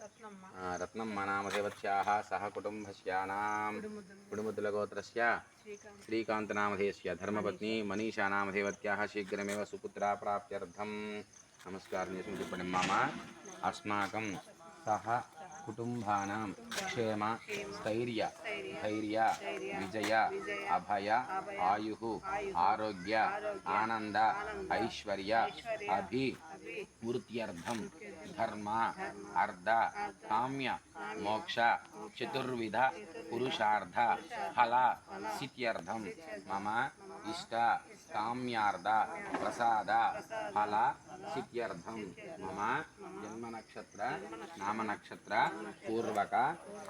रत्नम्मा। नामधेवत्याः सह कुटुम्भस्यानां कुडुमुद्दलगोत्रस्य श्रीकान्तनामधेयस्य धर्मपत्नी मनीषानामधेवत्याः शीघ्रमेव सुपुत्रा प्राप्त्यर्थं नमस्कारनीयसं टिप्पणिं मम। अस्माकं सह कुटुम्बानां क्षेम। स्थैर्य। धैर्य विजय अभय आयु आरोग्य आनंद ऐश्वर्य अभि वृत्थम धर्म अर्ध काम्य मोक्ष चतुर्विध पुरुषार्थ फला स्थित्यर्थम मम इष्ट काम्यार्ध प्रसाद फला సిద్ధ్యర్థం మమ జన్మ నక్షత్ర నామ నక్షత్ర పూర్వక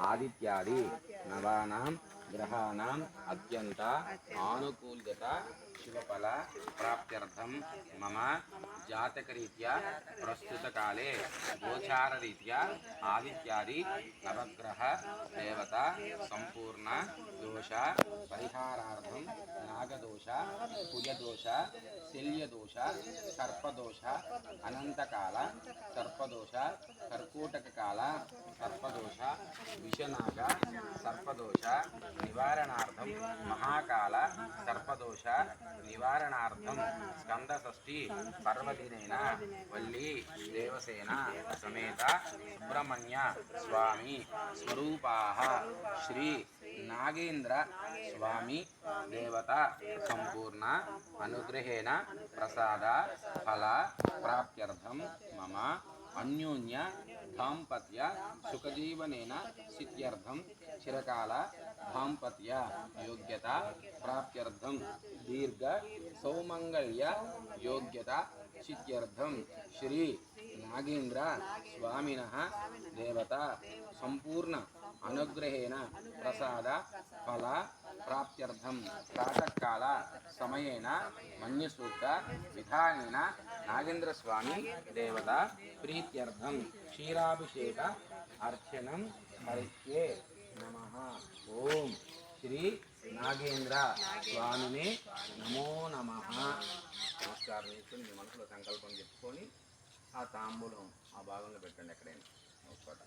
ఆదిత్యాది నవానాం గ్రహాణం అత్యంత ఆనుకూల్యత శుభఫల ప్రాప్త్యర్థం మమ జాతకరీత్యా ప్రస్తుతకాలే గోచారరీత్యా ఆదిత్యాది నవగ్రహ దేవత సంపూర్ణ దోష పరిహారార్థం నాగదోష కుజదోష శల్యదోష సర్పదోష అనంతకాల సర్పదోష కర్కోటక కాల సర్పదోష విషనాగ సర్పదోష నివారణార్థం మహాకాల సర్పదోష నివారణార్థం స్కందషష్ఠి పర్వదినైన వల్లి దేవసేన సమేత సుబ్రహ్మణ్య స్వామి స్వరూపా శ్రీ నాగేంద్ర స్వామి దేవత సంపూర్ణ అనుగ్రహేణ ప్రసాద ఫల ప్రాప్త్యర్థం మమ అన్యోన్య దాంపత్య సుఖజీవనేన సిద్ధ్యర్థం చిరకాల దాంపత్య యోగ్యత ప్రాప్త్యర్థం. దీర్ఘ సౌమంగళ్య యోగ్యత చిత్యర్థం. శ్రీ నాగేంద్ర స్వామిన దేవత సంపూర్ణ అనుగ్రహేణ ప్రసాద ఫల ప్రాప్త్యర్థం. ప్రాతకాల సమయేన మన్యసూక్త విధానేన నాగేంద్రస్వామి దేవత ప్రీత్యర్థం. క్షీరాభిషేక అర్చనం కరిష్యే శ్రీ నాగేంద్ర స్వామిని నమో నమ. నమస్కారం చేసుకుని మీ మనసులో సంకల్పం చెప్పుకొని ఆ తాంబూలం ఆ భాగంలో పెట్టండి ఎక్కడైనా. ఒక చోట.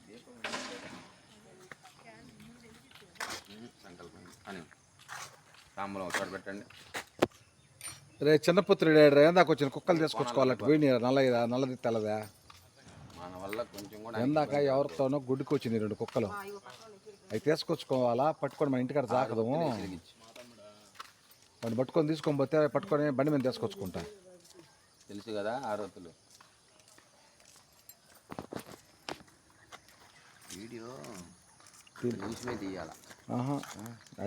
దీపం సంకల్పం. అని. తాంబూలం ఒక చోట పెట్టండి. రే చిన్నపుత్రుడు ఏడ్రా? ఎందాక వచ్చిన కుక్కలు తీసుకొచ్చుకోవాలంటే పోయి నల్ల నల్లది తెల్లదా? మన వల్ల కొంచెం కూడా ఎందాక ఎవరితోనో గుడికి వచ్చినాయి రెండు కుక్కలు. అవి తీసుకొచ్చుకోవాలా? పట్టుకొని మన ఇంటికాడ తిరిగిచ్చు వాడిని పట్టుకొని తీసుకొని పోతే పట్టుకొని బండి మీద తీసుకొచ్చుకుంటా. తెలుసు కదా ఆరోతులు వీడియో నిమిషమే తీయాల. ఆహా.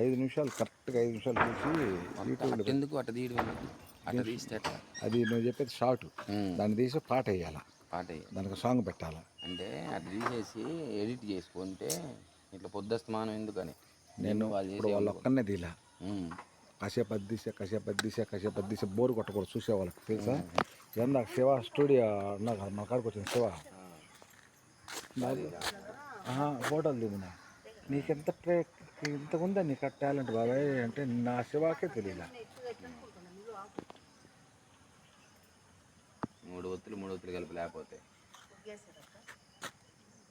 ఐదు నిమిషాలు కరెక్ట్గా ఐదు నిమిషాలు చూసి యూట్యూబ్లో ఎందుకు అట్ట తీయడం అట్ట తీస్తే? అది నువ్వు చెప్పేది షార్ట్. దాన్ని తీసి పాట వేయాలా? పాట. దానికి సాంగ్ పెట్టాలా? అంటే అట్లా తీసేసి ఎడిట్ చేసుకుంటే ఇట్లా పొద్దుస్తమానం ఎందుకని? నేను వాళ్ళు ఇప్పుడు చేసే వాళ్ళు ఒక్కనే తీలా. కాసేపు అది తీసే కాసేపు అది తీసే కాసేపు అది తీసే బోర్ కొట్టకూడదు చూసేవాళ్ళకి తెలుసా? ఎందాక శివ స్టూడియో అన్నా కదా, మా కాడికి వచ్చిన శివ. ఫోటోలు దిగునా? నీకెంత ట్రే ఇంత ఉందా నీకు టాలెంట్ బాబాయ్ అంటే నా శివాకే తెలియలే. మూడు ఒత్తులు మూడు ఒత్తులు కలిపి లేకపోతే.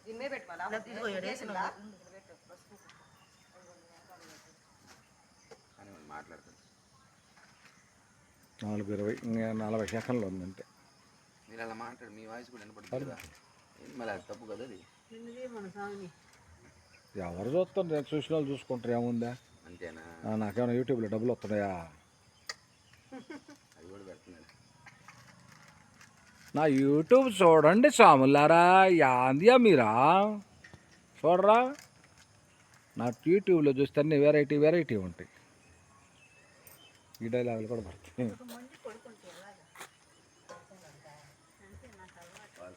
ఇదిగో వేసిన అని వాళ్ళు. మాట్లాడుతుంది నాలుగు ఇరవై ఇంకా నలభై సెకండ్లు ఉందంటే మీరు అలా మాట్లాడు మీ వాయిస్ కూడా వినపడుతుంది మళ్ళీ అది తప్పు కదా అది? ఎవరు చూస్తారు చూసిన వాళ్ళు చూసుకుంటారు ఏముందా? అంతేనా? నాకేమైనా యూట్యూబ్లో డబ్బులు వస్తున్నాయా అది కూడా పెడుతున్నాడు నా యూట్యూబ్ చూడండి సాములారా యాందియా మీరా? చూడరా? నా యూట్యూబ్లో చూస్తే అన్ని వెరైటీ వెరైటీ ఉంటాయి. ఈ డైలాగులు కూడా పడతాయి. వాళ్ళ